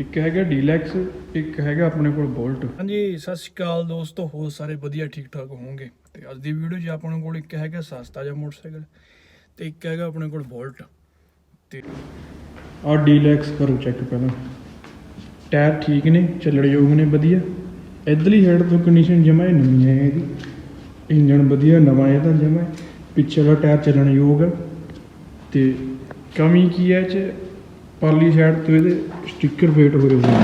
ਇੱਕ ਹੈਗਾ ਡੀਲੈਕਸ ਇੱਕ ਹੈਗਾ ਆਪਣੇ ਕੋਲ ਬੋਲਟ। ਹਾਂਜੀ ਸਤਿ ਸ਼੍ਰੀ ਅਕਾਲ ਦੋਸਤੋ ਹੋ ਸਾਰੇ ਵਧੀਆ ਠੀਕ ਠਾਕ ਹੋਵੋਗੇ। ਤੇ ਅੱਜ ਦੀ ਵੀਡੀਓ 'ਚ ਆਪਣੇ ਕੋਲ ਇੱਕ ਹੈਗਾ ਸਸਤਾ ਜਿਹਾ ਮੋਟਰਸਾਈਕਲ ਤੇ ਇੱਕ ਹੈਗਾ ਆਪਣੇ ਕੋਲ ਬੋਲਟ। ਤੇ ਆਹ ਡੀਲੈਕਸ ਕਰੋ ਚੈੱਕ ਪਹਿਲਾਂ। ਟਾਇਰ ਠੀਕ ਨੇ ਚੱਲਣ ਯੋਗ ਨੇ ਵਧੀਆ। ਇਧਰਲੀ ਸਾਈਡ ਤੋਂ ਕੰਡੀਸ਼ਨ ਜਮਾ ਹੀ ਨਵੀਂ ਹੈ ਇਹਦੀ। ਇੰਜਨ ਵਧੀਆ ਨਵਾਂ ਇਹਦਾ ਜਮਾ। ਪਿੱਛੇ ਵਾਲਾ ਟਾਇਰ ਚੱਲਣ ਯੋਗ ਹੈ ਤੇ ਕਮੀ ਕੀ ਹੈ ਚ? ਪਾਲੀ ਸਾਈਡ ਤੋਂ ਇਹਦੇ ਸਟicker ਫੇਟ ਹੋਏ ਹੋਏ ਨੇ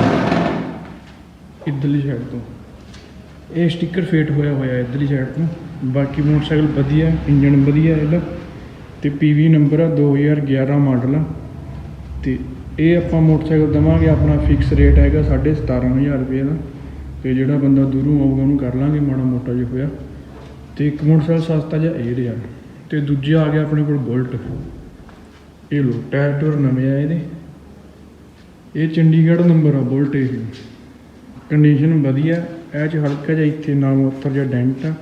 ਇਧਰਲੀ ਸਾਈਡ ਤੋਂ। ਇਹ ਸਟicker ਫੇਟ ਹੋਇਆ ਹੋਇਆ ਇਧਰਲੀ ਸਾਈਡ ਤੋਂ। ਬਾਕੀ ਮੋਟਰਸਾਈਕਲ ਵਧੀਆ ਇੰਜਨ ਵਧੀਆ ਇਹਦਾ। ਤੇ ਪੀਵੀ ਨੰਬਰ ਆ 2011 ਮਾਡਲ ਆ। ਤੇ ਇਹ ਆਪਾਂ ਮੋਟਰਸਾਈਕਲ ਦਵਾਂਗੇ, ਆਪਣਾ ਫਿਕਸ ਰੇਟ ਹੈਗਾ 17500 ਰੁਪਏ ਦਾ। ਤੇ ਜਿਹੜਾ ਬੰਦਾ ਦੂਰੋਂ ਆਊਗਾ, ਉਹਨੂੰ ਕਰ ਲਾਂਗੇ, ਮਾੜਾ ਮੋਟਾ ਜਿਹਾ ਹੋਇਆ। ਤੇ ਇੱਕ ਮੋਟਰਸਾਈਕਲ ਸਸਤਾ ਜਿਹਾ ਇਹ ਰਿਹਾ। ਤੇ ਦੂਜਾ ਆ ਗਿਆ ਆਪਣੇ ਕੋਲ ਬੁਲਟ ਇਹ ਲੋ ਟਾਇਰ ਟੁਰ ਨਵੇਂ ਆ ਇਹਦੇ ਇਹ ਚੰਡੀਗੜ੍ਹ ਨੰਬਰ ਆ ਬੁਲਟ ਇਹ ਕੰਡੀਸ਼ਨ ਵਧੀਆ, ਇਹ ਚ ਹਲਕਾ ਜਿਹਾ ਇੱਥੇ ਨਾਮ ਉੱਤਰ ਜਿਹਾ ਡੈਂਟ ਆ।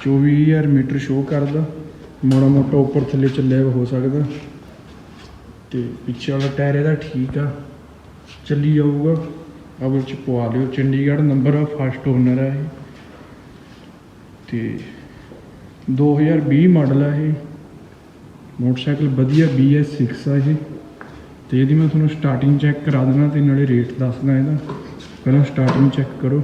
24000 ਮੀਟਰ ਸ਼ੋ ਕਰਦਾ। ਮਾੜਾ ਮੋਟਾ ਉੱਪਰ ਥੱਲੇ ਚੱਲਿਆ ਹੋ ਸਕਦਾ। ਤੇ ਪਿੱਛੇ ਵਾਲਾ ਟਾਇਰ ਇਹਦਾ ਠੀਕ ਆ। ਚੱਲੀ ਜਾਊਗਾ। ਅਵਲ ਚ ਪਵਾ ਲਿਓ। ਚੰਡੀਗੜ੍ਹ ਨੰਬਰ ਆ ਫਸਟ ਓਨਰ ਆ ਇਹ। ਤੇ 2020 ਮਾਡਲ ਆ ਇਹ। ਮੋਟਰਸਾਈਕਲ ਵਧੀਆ BS6 ਆ ਇਹ। ਤੇ ਇਹਦੀ ਮੈਂ ਤੁਹਾਨੂੰ ਸਟਾਰਟਿੰਗ ਚੈੱਕ ਕਰਾ ਦੇਣਾ ਤੇ ਨਾਲੇ ਰੇਟ ਦੱਸਦਾ ਇਹਦਾ। ਪਹਿਲਾਂ ਸਟਾਰਟਿੰਗ ਚੈੱਕ ਕਰੋ।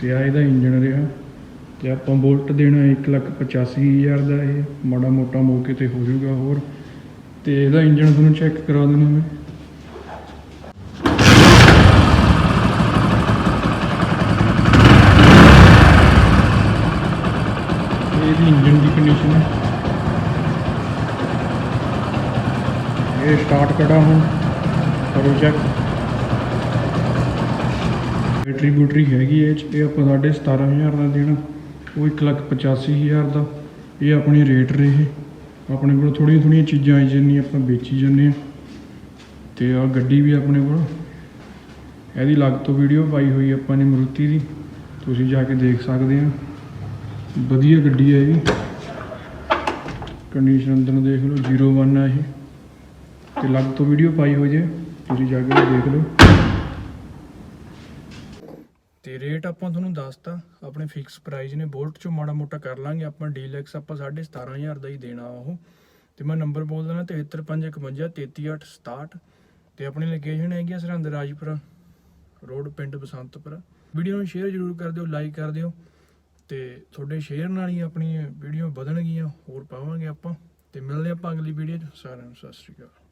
ਤੇ ਆ ਇਹਦਾ ਇੰਜਨ ਰਿਹਾ। ਤੇ ਆਪਾਂ ਬੋਲਟ ਦੇਣਾ 185000 ਦਾ ਇਹ। ਮਾੜਾ ਮੋਟਾ ਮੌਕੇ ਤੇ ਹੋ ਜਾਊਗਾ ਹੋਰ। ਤੇ ਇਹਦਾ ਇੰਜਨ ਤੁਹਾਨੂੰ ਚੈੱਕ ਕਰਾ ਦੇਣਾ ਮੈਂ। ਇਹਦੀ ਇੰਜਨ ਦੀ ਕੰਡੀਸ਼ਨ ਹੈ। ਇਹ ਸਟਾਰਟ ਕਰਾ ਹੁਣ, ਕਰੋ ਚੈੱਕ ਬੈਟਰੀ ਬੂਟਰੀ ਹੈਗੀ ਇਹ 'ਚ, ਇਹ ਆਪਾਂ ਸਾਢੇ 17000 ਦਾ ਦੇਣਾ। ਉਹ 185000 ਦਾ। ਇਹ ਆਪਣੀ ਰੇਟ ਰਹੇ। ਆਪਣੇ ਕੋਲ ਥੋੜ੍ਹੀਆਂ ਥੋੜ੍ਹੀਆਂ ਚੀਜ਼ਾਂ ਆਈ ਜਾਂਦੀਆਂ, ਆਪਾਂ ਵੇਚੀ ਜਾਂਦੇ ਆ ਤੇ ਆ ਗੱਡੀ ਵੀ ਆਪਣੇ ਕੋਲ। ਇਹਦੀ ਲੱਗ ਤੋਂ ਵੀਡੀਓ ਪਾਈ ਹੋਈ ਆਪਾਂ ਨੇ ਮਰੂਤੀ ਦੀ। ਤੁਸੀਂ ਜਾ ਕੇ ਦੇਖ ਸਕਦੇ ਆ ਵਧੀਆ ਗੱਡੀ ਹੈ ਇਹ ਕੰਡੀਸ਼ਨ ਅੰਦਰ ਦੇਖ ਲਓ 01 ਆ ਇਹ। ਤੇ ਲੱਗ ਤੋਂ ਵੀਡੀਓ ਪਾਈ ਹੋਈ ਜੇ ਤੁਸੀਂ ਜਾ ਕੇ ਦੇਖ ਲਓ। ਤੇ ਰੇਟ ਆਪਾਂ ਤੁਹਾਨੂੰ ਦੱਸਤਾ, ਆਪਣੇ ਫਿਕਸ ਪ੍ਰਾਈਸ ਨੇ ਬੋਲਟ 'ਚੋਂ ਮਾੜਾ ਮੋਟਾ ਕਰ ਲਾਂਗੇ, ਆਪਾਂ ਡੀਲੈਕਸ ਆਪਾਂ 17500 ਦਾ ਹੀ ਦੇਣਾ ਉਹ। ਤੇ ਮੈਂ ਨੰਬਰ ਬੋਲ ਦੇਣਾ 7351 33867 ਤੇ ਆਪਣੀ ਲੋਕੇਸ਼ਨ ਹੈਗੀ ਆ ਸਰਹੰਦ ਰਾਜਪੁਰਾ ਰੋਡ ਪਿੰਡ ਬਸੰਤਪੁਰਾ। ਵੀਡੀਓ ਨੂੰ ਸ਼ੇਅਰ ਜ਼ਰੂਰ ਕਰ ਦਿਓ ਲਾਈਕ ਕਰ ਦਿਓ। ਤੇ ਤੁਹਾਡੇ ਸ਼ੇਅਰ ਨਾਲ ਹੀ ਆਪਣੀ ਵੀਡੀਓ ਵਧਣਗੀਆਂ, ਹੋਰ ਪਾਵਾਂਗੇ ਆਪਾਂ। ਤੇ ਮਿਲਦੇ ਆਪਾਂ ਅਗਲੀ ਵੀਡੀਓ 'ਚ। ਸਾਰਿਆਂ ਨੂੰ ਸਤਿ ਸ਼੍ਰੀ ਅਕਾਲ।